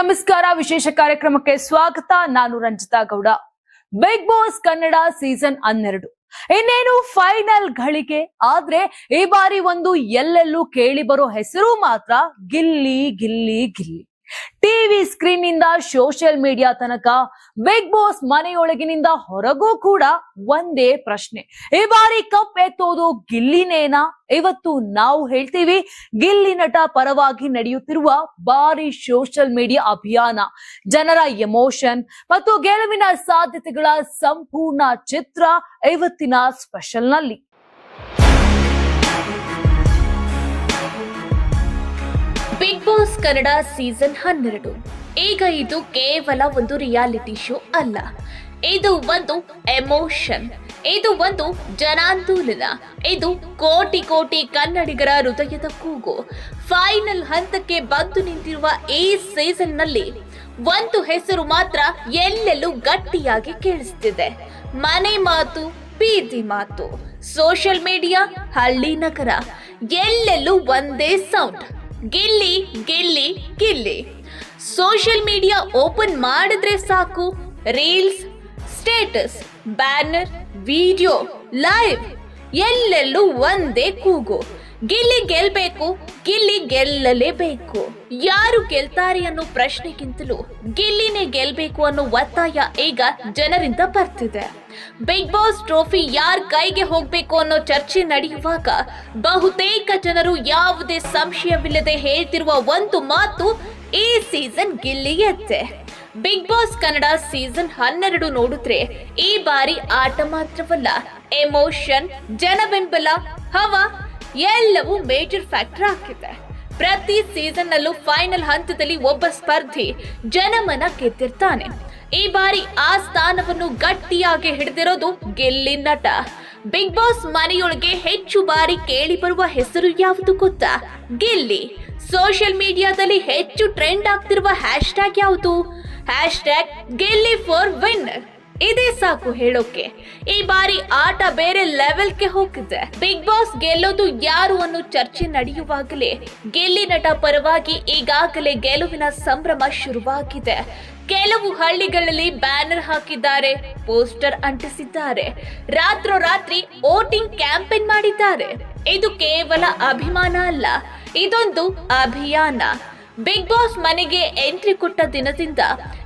ನಮಸ್ಕಾರ. ವಿಶೇಷ ಕಾರ್ಯಕ್ರಮಕ್ಕೆ ಸ್ವಾಗತ. ನಾನು Ranjitha Gowda. Bigg Boss Kannada season ಹನ್ನೆರಡು. ಇನ್ನೇನು ಫೈನಲ್ ಗಳಿಗೆ ಆದ್ರೆ ಈ ಬಾರಿ ಒಂದು ಎಲ್ಲೆಲ್ಲೂ ಕೇಳಿ ಬರೋ ಹೆಸರು ಮಾತ್ರ ಗಿಲ್ಲಿ ಗಿಲ್ಲಿ ಗಿಲ್ಲಿ. ಟಿವಿ ಸ್ಕ್ರೀನ್ನಿಂದ ಸೋಷಿಯಲ್ ಮೀಡಿಯಾ ತನಕ ಬಿಗ್ ಬಾಸ್ ಮನೆಯೊಳಗಿನಿಂದ ಹೊರಗೂ ಕೂಡ ಒಂದೇ ಪ್ರಶ್ನೆ. ಈ ಬಾರಿ ಕಪ್ ಎತ್ತೋದು ಗಿಲ್ಲಿನೇನಾ? ಇವತ್ತು ನಾವು ಹೇಳ್ತೀವಿ, ಗಿಲ್ಲಿ ನಟ ಪರವಾಗಿ ನಡೆಯುತ್ತಿರುವ ಬಾರಿ ಸೋಷಿಯಲ್ ಮೀಡಿಯಾ ಅಭಿಯಾನ. ಜನರ ಎಮೋಷನ್ ಮತ್ತು ಗೆಲುವಿನ ಸಾಧ್ಯತೆಗಳ ಸಂಪೂರ್ಣ ಚಿತ್ರ ಇವತ್ತಿನ ಸ್ಪೆಷಲ್ ಕನ್ನಡ ಸೀಸನ್ ಹನ್ನೆರಡು. ಈಗ ಇದು ಕೇವಲ ಒಂದು ರಿಯಾಲಿಟಿ ಶೋ ಅಲ್ಲ. ಇದು ಒಂದು ಎಮೋಷನ್. ಇದು ಒಂದು ಜನಾಂದೋಲನ. ಇದು ಕೋಟಿ ಕೋಟಿ ಕನ್ನಡಿಗರ ಹೃದಯದ ಕೂಗು. ಫೈನಲ್ ಹಂತಕ್ಕೆ ಬಂದು ನಿಂತಿರುವ ಈ ಸೀಸನ್ನಲ್ಲಿ ಒಂದು ಹೆಸರು ಮಾತ್ರ ಎಲ್ಲೆಲ್ಲೂ ಗಟ್ಟಿಯಾಗಿ ಕೇಳಿಸ್ತಿದೆ. ಮನೆ ಮಾತು, ಬೀದಿ ಮಾತು. ಸೋಷಿಯಲ್ ಮೀಡಿಯಾ, ಹಳ್ಳಿ ನಗರ. ಎಲ್ಲೆಲ್ಲೂ ಒಂದೇ sound. Gilli Gilli Gilli. Social media open ಮಾಡಿದ್ರೆ ಸಾಕು. Reels status banner video live ಎಲ್ಲೆಲ್ಲೂ ಒಂದೇ ಕೂಗು. ಗಿಲ್ಲಿ ಗೆಲ್ಬೇಕು, ಗಿಲ್ಲಿ ಗೆಲ್ಲಲೇಬೇಕು. ಯಾರು ಗೆಲ್ತಾರೆ ಅನ್ನೋ ಪ್ರಶ್ನೆಗಿಂತಲೂ ಗಿಲ್ಲಿನೇ ಗೆಲ್ಬೇಕು ಅನ್ನೋ ಒತ್ತಾಯ ಈಗ ಜನರಿಂದ ಬರ್ತಿದೆ. ಬಿಗ್ ಬಾಸ್ ಟ್ರೋಫಿ ಯಾರ್ ಕೈಗೆ ಹೋಗ್ಬೇಕು ಅನ್ನೋ ಚರ್ಚೆ ನಡೆಯುವಾಗ ಬಹುತೇಕ ಜನರು ಯಾವುದೇ ಸಂಶಯವಿಲ್ಲದೆ ಹೇಳ್ತಿರುವ ಒಂದು ಮಾತು ಈ ಸೀಸನ್ ಗಿಲ್ಲಿಯತ್ತೆ ಬಿಗ್ ಬಾಸ್ ಕನ್ನಡ ಸೀಸನ್ ಹನ್ನೆರಡು ನೋಡಿದ್ರೆ ಈ ಬಾರಿ ಆಟ ಮಾತ್ರವಲ್ಲ, ಎಮೋಷನ್, ಜನಬೆಂಬಲ, ಹವಾ ಎಲ್ಲವೂ ಮೇಜರ್ ಫ್ಯಾಕ್ಟರ್ ಆಗಿದೆ. ಪ್ರತಿ ಸೀಸನ್ ನಲ್ಲೂ ಫೈನಲ್ ಹಂತದಲ್ಲಿ ಒಬ್ಬ ಸ್ಪರ್ಧಿ ಜನಮನ ಗೆದ್ದಿರ್ತಾನೆ. ಈ ಬಾರಿ ಆ ಸ್ಥಾನವನ್ನು ಗಟ್ಟಿಯಾಗಿ ಹಿಡಿದಿರೋದು ಗೆಲ್ಲಿ ನಟ. ಬಿಗ್ ಬಾಸ್ ಮನೆಯೊಳಗೆ ಹೆಚ್ಚು ಬಾರಿ ಕೇಳಿ ಬರುವ ಹೆಸರು ಯಾವುದು ಗೊತ್ತಾ? ಗಿಲ್ಲಿ. ಸೋಷಿಯಲ್ ಮೀಡಿಯಾದಲ್ಲಿ ಹೆಚ್ಚು ಟ್ರೆಂಡ್ ಆಗ್ತಿರುವ ಹ್ಯಾಶ್ ಟ್ಯಾಗ್ ಯಾವುದು? Hashtag Gilli for winner ಇದೇ ಸಾಕು ಹೇಳೋಕೆ. ಈ ಬಾರಿ ಆಟ ಬೇರೆ ಲೆವೆಲ್ಗೆ ಹೋಗಿದೆ. ಬಿಗ್ ಬಾಸ್ ಗೆಲ್ಲೋದು ಯಾರು ಅನ್ನೋ ಚರ್ಚೆ ನಡೆಯುವಾಗಲೇ ಗೆಲ್ಲಿ ನಟ ಪರವಾಗಿ ಈಗಾಗಲೇ ಗೆಲುವಿನ ಸಂಭ್ರಮ ಶುರುವಾಗಿದೆ. ಕೆಲವು ಹಳ್ಳಿಗಳಲ್ಲಿ ಬ್ಯಾನರ್ ಹಾಕಿದ್ದಾರೆ, ಪೋಸ್ಟರ್ ಅಂಟಿಸಿದ್ದಾರೆ. ರಾತ್ರೋರಾತ್ರಿ ವೋಟಿಂಗ್ ಕ್ಯಾಂಪೇನ್ ಮಾಡಿದ್ದಾರೆ. ಇದು ಕೇವಲ ಅಭಿಮಾನ ಅಲ್ಲ, ಇದೊಂದು ಅಭಿಯಾನ. ಬಿಗ್ ಬಾಸ್ ಮನೆಗೆ ಎಂಟ್ರಿ ಕೊಟ್ಟ ದಿನದಿಂದ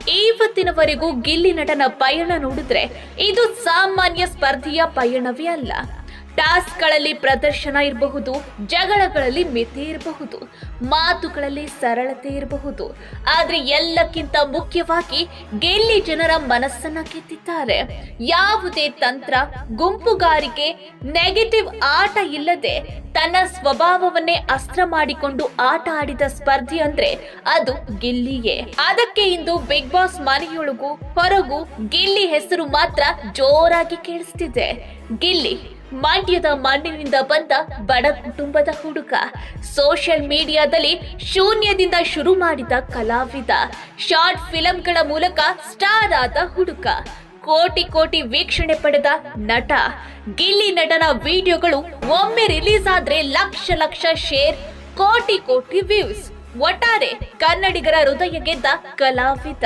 ಇವತ್ತಿನವರೆಗೂ ಗಿಲ್ಲಿ ನಟನ ಪಯಣ ನೋಡಿದ್ರೆ ಇದು ಸಾಮಾನ್ಯ ಸ್ಪರ್ಧೆಯ ಪಯಣವೇ ಅಲ್ಲ. ಟಾಸ್ಕ್ಗಳಲ್ಲಿ ಪ್ರದರ್ಶನ ಇರಬಹುದು, ಜಗಳಗಳಲ್ಲಿ ಮಿತಿ ಇರಬಹುದು, ಮಾತುಗಳಲ್ಲಿ ಸರಳತೆ ಇರಬಹುದು. ಆದ್ರೆ ಎಲ್ಲಕ್ಕಿಂತ ಮುಖ್ಯವಾಗಿ ಗೆಲ್ಲಿ ಜನರ ಮನಸ್ಸನ್ನ ಕೆತ್ತಿದ್ದಾರೆ ಯಾವುದೇ ತಂತ್ರ, ಗುಂಪುಗಾರಿಕೆ, ನೆಗೆಟಿವ್ ಆಟ ಇಲ್ಲದೆ ತನ್ನ ಸ್ವಭಾವವನ್ನೇ ಅಸ್ತ್ರ ಮಾಡಿಕೊಂಡು ಆಟ ಆಡಿದ ಸ್ಪರ್ಧಿ ಅಂದ್ರೆ ಅದು ಗಿಲ್ಲಿಯೇ. ಅದಕ್ಕೆ ಇಂದು ಬಿಗ್ ಬಾಸ್ ಮನೆಯೊಳಗೂ ಹೊರಗೂ ಗಿಲ್ಲಿ ಹೆಸರು ಮಾತ್ರ ಜೋರಾಗಿ ಕೇಳಿಸ್ತಿದೆ. ಗಿಲ್ಲಿ ಮಂಡ್ಯದ ಮಣ್ಣಿನಿಂದ ಬಂದ ಬಡ ಕುಟುಂಬದ ಹುಡುಗ. ಸೋಷಿಯಲ್ ಮೀಡಿಯಾದಲ್ಲಿ ಶೂನ್ಯದಿಂದ ಶುರು ಮಾಡಿದ ಕಲಾವಿದ. ಶಾರ್ಟ್ ಫಿಲಂಗಳ ಮೂಲಕ ಸ್ಟಾರ್ ಆದ ಹುಡುಗ. ಕೋಟಿ ಕೋಟಿ ವೀಕ್ಷಣೆ ಪಡೆದ ನಟ. ಗಿಲ್ಲಿ ನಟನ ವಿಡಿಯೋಗಳು ಒಮ್ಮೆ ರಿಲೀಸ್ ಆದ್ರೆ ಲಕ್ಷ ಲಕ್ಷ ಶೇರ್, ಕೋಟಿ ಕೋಟಿ ವ್ಯೂಸ್. ಒಟ್ಟಾರೆ ಕನ್ನಡಿಗರ ಹೃದಯ ಗೆದ್ದ ಕಲಾವಿದ.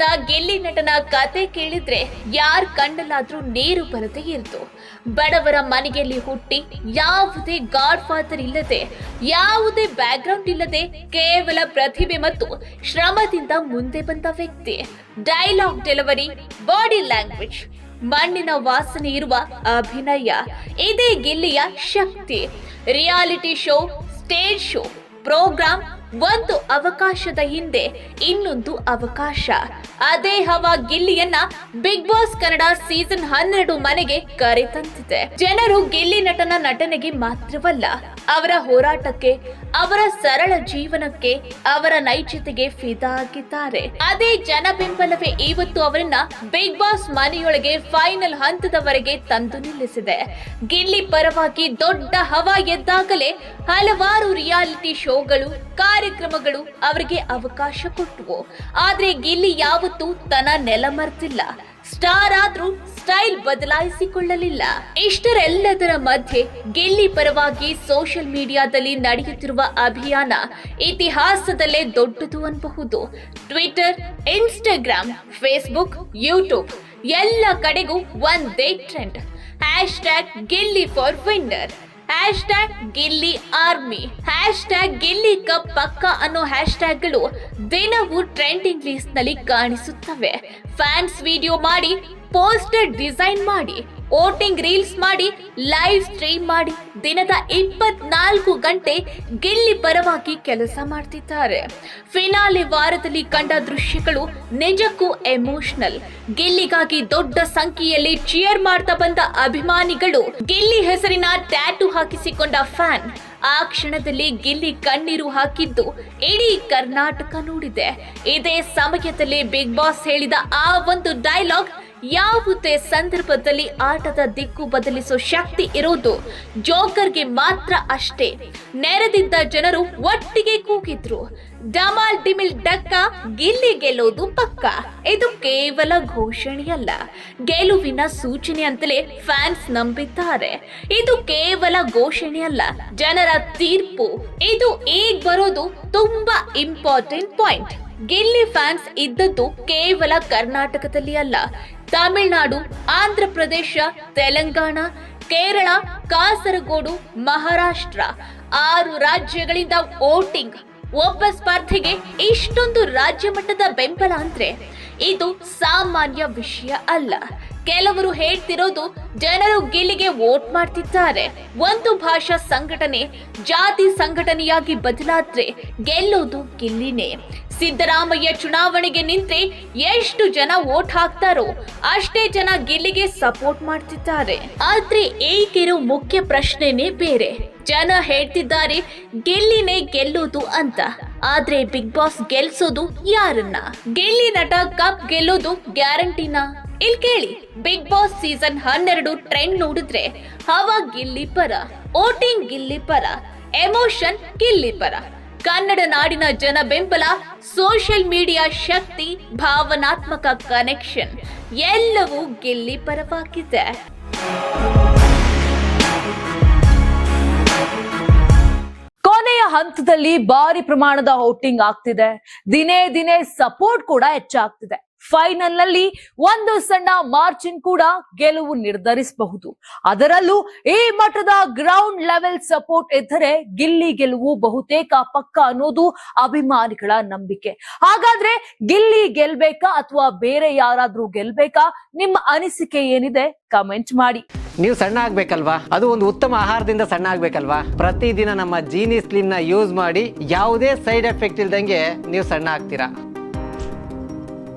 ಮೂಲದ ಗೆಲ್ಲಿ ನಟನ ಕತೆ ಕೇಳಿದ್ರೆ ಯಾರ್ ಕಣ್ಣಲ್ಲಾದ್ರೂ ನೀರು ಬರದೇ ಇರ್ತು ಬಡವರ ಮನೆಯಲ್ಲಿ ಹುಟ್ಟಿ ಯಾವುದೇ ಗಾಡ್ ಫಾದರ್ ಇಲ್ಲದೆ, ಯಾವುದೇ ಬ್ಯಾಕ್ಗ್ರೌಂಡ್ ಇಲ್ಲದೆ ಕೇವಲ ಪ್ರತಿಭೆ ಮತ್ತು ಶ್ರಮದಿಂದ ಮುಂದೆ ಬಂದ ವ್ಯಕ್ತಿ. ಡೈಲಾಗ್ ಡೆಲಿವರಿ ಬಾಡಿ ಲ್ಯಾಂಗ್ವೇಜ್ ಮಣ್ಣಿನ ವಾಸನೆ ಇರುವ ಅಭಿನಯ, ಇದೇ ಗೆಲ್ಲಿಯ ಶಕ್ತಿ. Reality show stage show program ಒಂದು ಅವಕಾಶದ ಹಿಂದೆ ಇನ್ನೊಂದು ಅವಕಾಶ. ಅದೇ ಹವಾ ಗಿಲ್ಲಿಯನ್ನ ಬಿಗ್ ಬಾಸ್ ಕನ್ನಡ ಸೀಸನ್ ಹನ್ನೆರಡು ಮನೆಗೆ ಕರೆತಂತಿದೆ. ಜನರು ಗಿಲ್ಲಿ ನಟನ ನಟನೆಗೆ ಮಾತ್ರವಲ್ಲ, ಅವರ ಹೋರಾಟಕ್ಕೆ ಅವರ ಸರಳ ಜೀವನಕ್ಕೆ ಅವರ ನೈಜತೆಗೆ ಫಿದಾ ಆಗಿದ್ದಾರೆ ಅದೇ ಜನ ಬೆಂಬಲವೇ ಇವತ್ತು ಅವರನ್ನ ಬಿಗ್ ಬಾಸ್ ಮನೆಯೊಳಗೆ ಫೈನಲ್ ಹಂತದವರೆಗೆ ತಂದು ನಿಲ್ಲಿಸಿದೆ. ಗಿಲ್ಲಿ ಪರವಾಗಿ ದೊಡ್ಡ ಹವಾ ಎದ್ದಾಗಲೇ ಹಲವಾರು ರಿಯಾಲಿಟಿ ಶೋಗಳು, ಕಾರ್ಯಕ್ರಮಗಳು ಅವರಿಗೆ ಅವಕಾಶ ಕೊಟ್ಟವು. ಆದ್ರೆ ಗಿಲ್ಲಿ ಯಾವತ್ತೂ ತನ್ನ ನೆಲ ಮರ್ತಿಲ್ಲ ಸ್ಟಾರ್ ಆದ್ರೂ ಸ್ಟೈಲ್ ಬದಲಾಯಿಸಿಕೊಳ್ಳಲಿಲ್ಲ. ಇಷ್ಟರೆಲ್ಲದರ ಮಧ್ಯೆ ಗಿಲ್ಲಿ ಪರವಾಗಿ ಸೋಷಿಯಲ್ ಮೀಡಿಯಾದಲ್ಲಿ ನಡೆಯುತ್ತಿರುವ ಅಭಿಯಾನ ಇತಿಹಾಸದಲ್ಲೇ ದೊಡ್ಡದು ಅನ್ಬಹುದು. ಟ್ವಿಟರ್, ಇನ್ಸ್ಟಾಗ್ರಾಮ್, ಫೇಸ್ಬುಕ್, ಯೂಟ್ಯೂಬ್ ಎಲ್ಲ ಕಡೆಗೂ ಒಂದೇ trend. Hashtag Gilli for winner. Hashtag Gilli army hashtag Gilli cup ಪಕ್ಕ ಅನ್ನೋ ಹ್ಯಾಶ್ ಟ್ಯಾಗ್ಗಳು ದಿನವೂ ಟ್ರೆಂಡಿಂಗ್ ಲಿಸ್ಟ್ನಲ್ಲಿ ಕಾಣಿಸುತ್ತವೆ. ಫ್ಯಾನ್ಸ್ ವಿಡಿಯೋ ಮಾಡಿ ಪೋಸ್ಟರ್ ಡಿಸೈನ್ ಮಾಡಿ ವೋಟಿಂಗ್ ರೀಲ್ಸ್ ಮಾಡಿ, ಲೈವ್ ಸ್ಟ್ರೀಮ್ ಮಾಡಿ, ದಿನದ ಇಪ್ಪತ್ನಾಲ್ಕು ಗಂಟೆ ಗಿಲ್ಲಿ ಪರವಾಗಿ ಕೆಲಸ ಮಾಡ್ತಿದ್ದಾರೆ. ಫಿನಾಲೆ ವಾರದಲ್ಲಿ ಕಂಡ ದೃಶ್ಯಗಳು ನಿಜಕ್ಕೂ ಎಮೋಷನಲ್. ಗಿಲ್ಲಿಗಾಗಿ ದೊಡ್ಡ ಸಂಖ್ಯೆಯಲ್ಲಿ ಚಿಯರ್ ಮಾಡ್ತಾ ಬಂದ ಅಭಿಮಾನಿಗಳು ಗಿಲ್ಲಿ ಹೆಸರಿನ ಟ್ಯಾಟು ಹಾಕಿಸಿಕೊಂಡ ಫ್ಯಾನ್. ಆ ಕ್ಷಣದಲ್ಲಿ ಗಿಲ್ಲಿ ಕಣ್ಣೀರು ಹಾಕಿದ್ದು ಇಡೀ ಕರ್ನಾಟಕ ನೋಡಿದೆ. ಇದೇ ಸಮಯದಲ್ಲಿ ಬಿಗ್ ಬಾಸ್ ಹೇಳಿದ ಆ ಒಂದು ಡೈಲಾಗ್ ಯಾವುದೇ ಸಂದರ್ಭದಲ್ಲಿ ಆಟದ ದಿಕ್ಕು ಬದಲಿಸೋ ಶಕ್ತಿ ಇರೋದು ಜೋಕರ್ಗೆ ಮಾತ್ರ ಅಷ್ಟೇ. ನೆರೆದಿದ್ದ ಜನರು ಒಟ್ಟಿಗೆ ಕೂಗಿದ್ರು. ಡಮಾಲ್ ಡಿಮಿಲ್ ಡಕ್ಕ, ಗಿಲ್ಲಿ ಗೆಲ್ಲೋದು ಪಕ್ಕ. ಇದು ಕೇವಲ ಘೋಷಣೆಯಲ್ಲ. ಗೆಲುವಿನ ಸೂಚನೆ ಅಂತಲೇ ಫ್ಯಾನ್ಸ್ ನಂಬಿದ್ದಾರೆ. ಇದು ಕೇವಲ ಘೋಷಣೆಯಲ್ಲ. ಜನರ ತೀರ್ಪು. ಇದು ಈಗ ಬರೋದು ತುಂಬಾ ಇಂಪಾರ್ಟೆಂಟ್ ಪಾಯಿಂಟ್ ಗಿಲ್ಲಿ ಫ್ಯಾನ್ಸ್ ಇದ್ದದ್ದು ಕೇವಲ ಕರ್ನಾಟಕದಲ್ಲಿ ಅಲ್ಲ. ತಮಿಳುನಾಡು ಆಂಧ್ರ ಪ್ರದೇಶ ತೆಲಂಗಾಣ, ಕೇರಳ, ಕಾಸರಗೋಡು, ಮಹಾರಾಷ್ಟ್ರ. ಆರು ರಾಜ್ಯಗಳಿಂದ ವೋಟಿಂಗ್. ಒಬ್ಬ ಸ್ಪರ್ಧೆಗೆ ಇಷ್ಟೊಂದು ರಾಜ್ಯ ಮಟ್ಟದ ಬೆಂಬಲ ಅಂದ್ರೆ ಇದು ಸಾಮಾನ್ಯ ವಿಷಯ ಅಲ್ಲ. ಕೆಲವರು ಹೇಳ್ತಿರೋದು ಜನರು ಗಿಲ್ಲಿಗೆ ವೋಟ್ ಮಾಡ್ತಿದ್ದಾರೆ. ಒಂದು ಭಾಷಾ ಸಂಘಟನೆ ಜಾತಿ ಸಂಘಟನೆಯಾಗಿ ಬದಲಾದ್ರೆ ಗೆಲ್ಲೋದು ಗಿಲ್ಲಿನೇ. ಸಿದ್ದರಾಮಯ್ಯ ಚುನಾವಣೆಗೆ ನಿಂತ್ರೆ ಎಷ್ಟು ಜನ ವೋಟ್ ಹಾಕ್ತಾರೋ ಅಷ್ಟೇ ಜನ ಗೆಲ್ಲಿಗೆ ಸಪೋರ್ಟ್ ಮಾಡ್ತಿದ್ದಾರೆ. ಆದ್ರೆ ಏಕಿರೋ ಮುಖ್ಯ ಪ್ರಶ್ನೆನೇ ಬೇರೆ. ಜನ ಹೇಳ್ತಿದ್ದಾರೆ ಗೆಲ್ಲಿನೇ ಗೆಲ್ಲೋದು ಅಂತ. ಆದ್ರೆ ಬಿಗ್ ಬಾಸ್ ಗೆಲ್ಸೋದು ಯಾರನ್ನ? ಗೆಲ್ಲಿ ನಟ ಕಪ್ ಗೆಲ್ಲೋದು ಗ್ಯಾರಂಟಿನಾ? ಇಲ್ ಕೇಳಿ ಬಿಗ್ ಬಾಸ್ ಸೀಸನ್ ಹನ್ನೆರಡು ಟ್ರೆಂಡ್ ನೋಡಿದ್ರೆ ಹವಾ ಗಿಲ್ಲಿ ಪರ ಓಟಿಂಗ್ ಗಿಲ್ಲಿ ಪರ ಎಮೋಷನ್ ಗಿಲ್ಲಿ ಪರ. ಕನ್ನಡ ನಾಡಿನ ಜನ ಬೆಂಬಲ ಸೋಷಿಯಲ್ ಮೀಡಿಯಾ ಶಕ್ತಿ, ಭಾವನಾತ್ಮಕ ಕನೆಕ್ಷನ್ ಎಲ್ಲವೂ ಗಿಲ್ಲಿ ಪರವಾಗಿದೆ. ಕೊನೆಯ ಹಂತದಲ್ಲಿ ಭಾರಿ ಪ್ರಮಾಣದ ಔಟಿಂಗ್ ಆಗ್ತಿದೆ. ದಿನೇ ದಿನೇ ಸಪೋರ್ಟ್ ಕೂಡ ಹೆಚ್ಚಾಗ್ತಿದೆ. ಫೈನಲ್ನಲ್ಲಿ ಒಂದು ಸಣ್ಣ ಮಾರ್ಜಿನ್ ಕೂಡ ಗೆಲುವು ನಿರ್ಧರಿಸಬಹುದು. ಅದರಲ್ಲೂ ಈ ಮಟ್ಟದ ಗ್ರೌಂಡ್ ಲೆವೆಲ್ ಸಪೋರ್ಟ್ ಇದ್ದರೆ ಗಿಲ್ಲಿ ಗೆಲುವು ಬಹುತೇಕ ಪಕ್ಕ ಅನ್ನೋದು ಅಭಿಮಾನಿಗಳ ನಂಬಿಕೆ. ಹಾಗಾದ್ರೆ ಗಿಲ್ಲಿ ಗೆಲ್ಬೇಕಾ ಅಥವಾ ಬೇರೆ ಯಾರಾದ್ರೂ ಗೆಲ್ಬೇಕಾ? ನಿಮ್ಮ ಅನಿಸಿಕೆ ಏನಿದೆ ಕಮೆಂಟ್ ಮಾಡಿ. ನೀವು ಸಣ್ಣ ಆಗ್ಬೇಕಲ್ವಾ? ಅದು ಒಂದು ಉತ್ತಮ ಆಹಾರದಿಂದ ಸಣ್ಣ ಆಗ್ಬೇಕಲ್ವಾ? ಪ್ರತಿದಿನ ನಮ್ಮ ಜೀನಿ ಸ್ಲಿಮ್ನ ಯೂಸ್ ಮಾಡಿ ಯಾವುದೇ ಸೈಡ್ ಎಫೆಕ್ಟ್ ಇಲ್ದಂಗೆ ನೀವು ಸಣ್ಣ ಆಗ್ತೀರಾ?